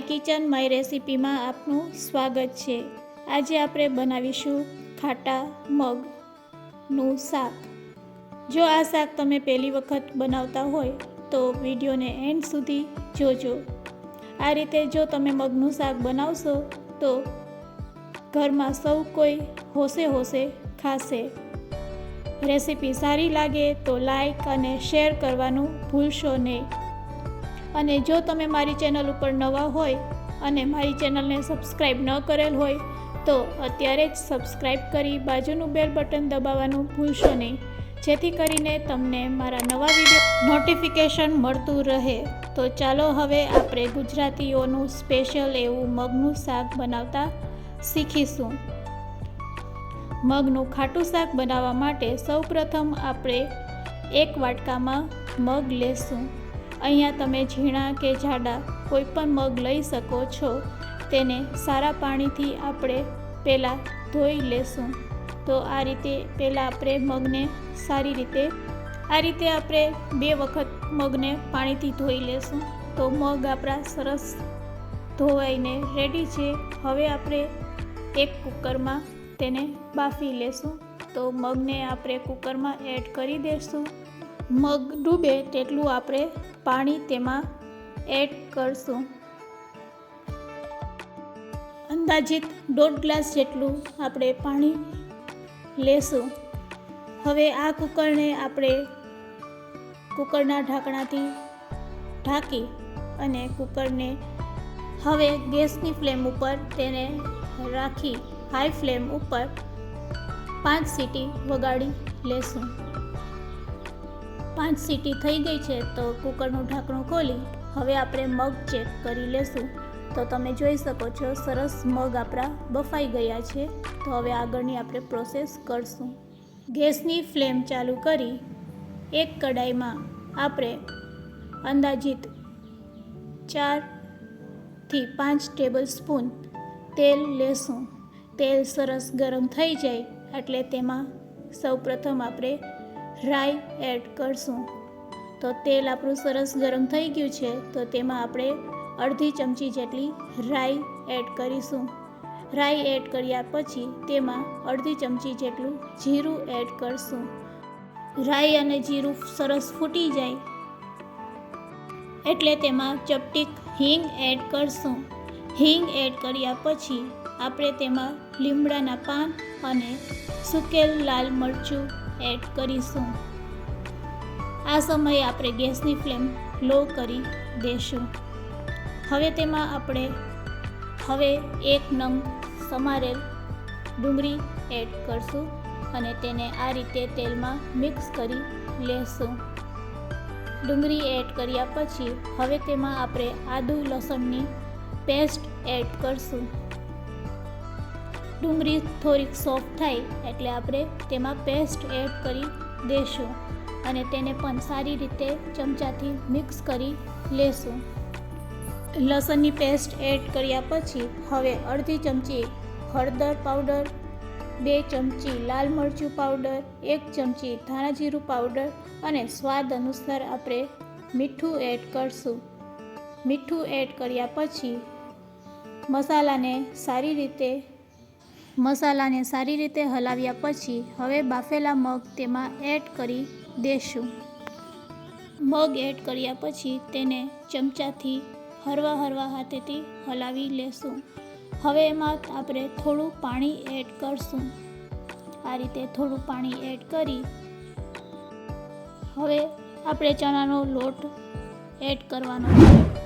My kitchen my રેસિપીમાં આપનું સ્વાગત છે. આજે આપણે બનાવીશું ખાટા મગનું શાક. જો આ શાક તમે પહેલી વખત બનાવતા હોય તો વિડીયોને એન્ડ સુધી જોજો. આ રીતે જો તમે મગનું શાક બનાવશો તો ઘરમાં સૌ કોઈ હોશે હોશે ખાશે. રેસીપી સારી લાગે તો લાઈક અને શેર કરવાનું ભૂલશો નહીં. અને જો તમે મારી ચેનલ ઉપર નવા હોય અને મારી ચેનલને સબસ્ક્રાઈબ ન કરેલ હોય, તો અત્યારે જ સબસ્ક્રાઈબ કરી બાજુનું બેલ બટન દબાવવાનું ભૂલશો નહીં. જેથી કરીને તમને મારા નવા વીડિયો નોટિફિકેશન મળતું રહે. તો ચાલો હવે આપણે ગુજરાતીઓનું સ્પેશિયલ એવું મગનું શાક બનાવતા શીખીશું. મગનું ખાટું શાક બનાવવા માટે સૌપ્રથમ આપણે એક વાટકામાં મગ લેશું. અહીંયા તમે ઝીણા કે જાડા કોઈ પણ મગ લઈ શકો છો. તેને સારા પાણીથી આપણે પહેલાં ધોઈ લેશું. તો આ રીતે પહેલાં આપણે મગને સારી રીતે, આ રીતે આપણે બે વખત મગને પાણીથી ધોઈ લેશું. તો મગ આપણા સરસ ધોવાઈને રેડી છે. હવે આપણે એક કુકરમાં તેને બાફી લેશું. તો મગને આપણે કુકરમાં એડ કરી દઈશું મગ ડૂબે તેટલું આપણે પાણી તેમાં એડ કરશું. અંદાજિત દોઢ ગ્લાસ જેટલું આપણે પાણી લેશું. હવે આ કુકરને આપણે કુકરના ઢાંકણાથી ઢાંકી અને કુકરને હવે ગેસની ફ્લેમ ઉપર તેને રાખી હાઈ ફ્લેમ ઉપર પાંચ સીટી વગાડી લેશું. પાંચ સીટી થઈ ગઈ છે તો કુકરનું ઢાંકણું ખોલી હવે આપણે મગ ચેક કરી લેશું. તો તમે જોઈ શકો છો, સરસ મગ આપણા બફાઈ ગયા છે. તો હવે આગળની આપણે પ્રોસેસ કરશું. ગેસની ફ્લેમ ચાલુ કરી, એક કડાઈમાં આપણે અંદાજિત ચારથી પાંચ ટેબલ સ્પૂન તેલ લેશું. તેલ સરસ ગરમ થઈ જાય એટલે તેમાં સૌપ્રથમ આપણે રાઈ એડ કરશું. તો તેલ આપણું સરસ ગરમ થઈ ગયું છે, તો તેમાં આપણે અડધી ચમચી જેટલી રાઈ એડ કરીશું. રાઈ એડ કર્યા પછી તેમાં અડધી ચમચી જેટલું જીરું એડ કરશું. રાઈ અને જીરું સરસ ફૂટી જાય, એટલે તેમાં ચપટીક હિંગ એડ કરશું. હિંગ એડ કર્યા પછી આપણે તેમાં લીમડાના પાન અને સુકેલ લાલ મરચું એડ કરીશું. આ સમયે આપણે ગેસની ફ્લેમ લો કરી દેશું. હવે તેમાં આપણે હવે એક નંગ સમારેલ ડુંગળી એડ કરશું અને તેને આ રીતે તેલમાં મિક્સ કરી લેશું. ડુંગળી એડ કર્યા પછી હવે તેમાં આપણે આદુ લસણની પેસ્ટ એડ કરશું. ડુંગળી થોડીક સોફ્ટ થાય એટલે આપણે તેમાં પેસ્ટ એડ કરી દેશું અને તેને પણ સારી રીતે ચમચાથી મિક્સ કરી લેશું. લસણની પેસ્ટ એડ કર્યા પછી હવે અડધી ચમચી હળદર પાવડર, બે ચમચી લાલ મરચું પાવડર, એક ચમચી ધાણા જીરું પાવડર અને સ્વાદ અનુસાર આપણે મીઠું એડ કરશું. મીઠું એડ કર્યા પછી મસાલાને સારી રીતે મસાલાને સારી રીતે હલાવ્યા પછી હવે બાફેલા મગ તેમાં એડ કરી દેશું. મગ એડ કર્યા પછી તેને ચમચાથી હરવા હરવા હાથેથી હલાવી લેશું. હવે એમાં આપણે થોડું પાણી એડ કરશું. આ રીતે થોડું પાણી એડ કરી હવે આપણે ચણાનો લોટ એડ કરવાનો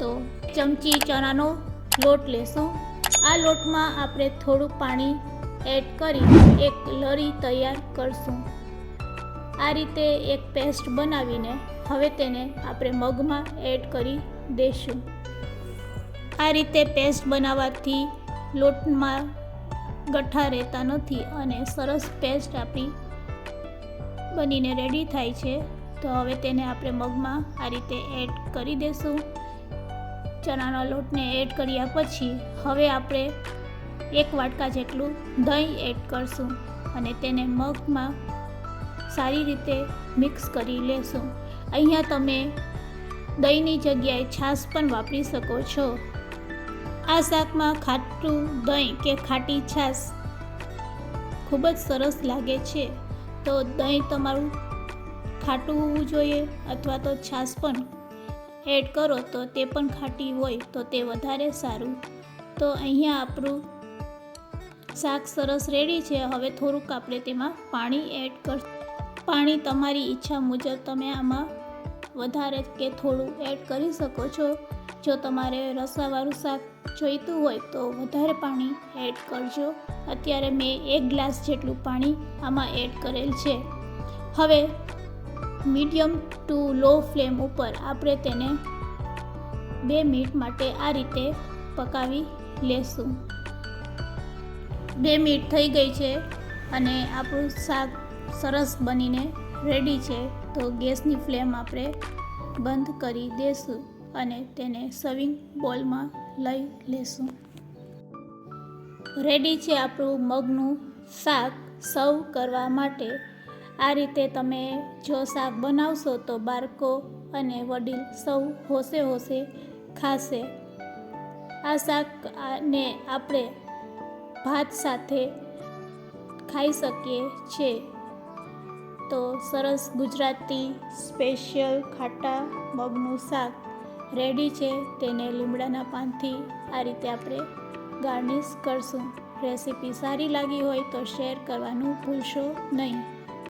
તો ચમચી ચણાનો લોટ લેશું. આ લોટમાં આપણે થોડું પાણી એડ કરી એક લરી તૈયાર કરશું. આ રીતે એક પેસ્ટ બનાવીને હવે તેને આપણે મગમાં એડ કરી દઈશું આ રીતે પેસ્ટ બનાવવાથી લોટમાં ગઠ્ઠા રહેતા નથી અને સરસ પેસ્ટ આપણી બનીને રેડી થાય છે. તો હવે તેને આપણે મગમાં આ રીતે એડ કરી દઈશું ચણાના લોટને એડ કર્યા પછી હવે આપણે એક વાટકા જેટલું દહીં એડ કરશું અને તેને મગમાં સારી રીતે મિક્સ કરી લેશું. અહીંયા તમે દહીંની જગ્યાએ છાશ પણ વાપરી શકો છો. આ શાકમાં ખાટું દહીં કે ખાટી છાશ ખૂબ જ સરસ લાગે છે. તો દહીં તમારું ખાટું હોવું જોઈએ અથવા તો છાશ પણ એડ કરો તો તે પણ ખાટી હોય તો તે વધારે સારું. તો અહીંયા આપણું શાક સરસ રેડી છે. હવે થોડુંક આપણે તેમાં પાણી એડ કર પાણી તમારી ઈચ્છા મુજબ તમે આમાં વધારે કે થોડું એડ કરી શકો છો. જો તમારે રસાવાળું શાક જોઈતું હોય તો વધારે પાણી એડ કરજો. અત્યારે મેં એક ગ્લાસ જેટલું પાણી આમાં એડ કરેલ છે. હવે મીડિયમ ટુ લો ફ્લેમ ઉપર આપણે તેને બે મિનિટ માટે આ રીતે પકાવી લેશું. બે મિનિટ થઈ ગઈ છે અને આપણું શાક સરસ બનીને રેડી છે. તો ગેસની ફ્લેમ આપણે બંધ કરી દેશું અને તેને સર્વિંગ બોલમાં લઈ લેશું. રેડી છે આપણું મગનું શાક સર્વ કરવા માટે. આ રીતે તમે જો શાક બનાવશો તો બાળકો અને વડીલ સૌ હોશે હોશે ખાશે. આ શાક ને આપણે ભાત સાથે ખાઈ શકીએ છીએ તો સરસ ગુજરાતી સ્પેશિયલ ખાટા મગનું શાક રેડી છે. તેને લીમડાના પાનથી આ રીતે આપણે ગાર્નિશ કરશું. રેસીપી સારી લાગી હોય તો શેર કરવાનું ભૂલશો નહીં.